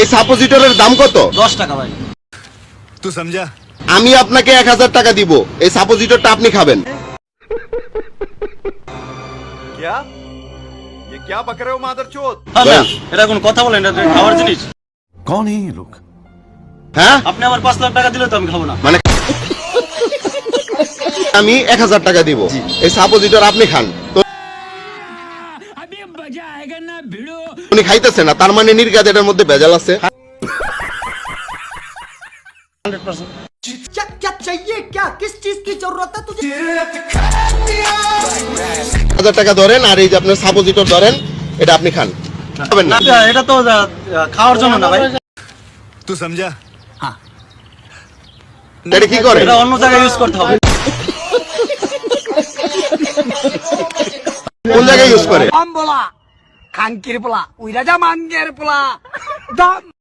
এই সাপোজিটরের দাম কত? দশ টাকা ভাই। তুই সমঝা আমি আপনাকে এক হাজার টাকা দিব। এই সাপোজিটরটা আপনি খাবেন। কোন কথা বলেন এটা খাওয়ার জিনিস। কোন এই লোক হ্যাঁ? আপনি আমার পাঁচ লাখ টাকা দিলে তো আমি খাব না। মানে আমি এক হাজার টাকা দিব। এই সাপোজিটর আপনি খান। তো উনি খাইতেছে না তার মানে নির্গাত এটার মধ্যে ভেজাল আছে। হাজার টাকা ধরেন আর এই যে আপনার ধরেন এটা আপনি খান। না। এটা তো খাওয়ার জন্য কি করে এটা অন্য জায়গায় ইউজ করতে হবে। কোন জায়গায় ইউজ করে? খাঙ্কির পোলা উইরা যা মানগের পোলা। দম।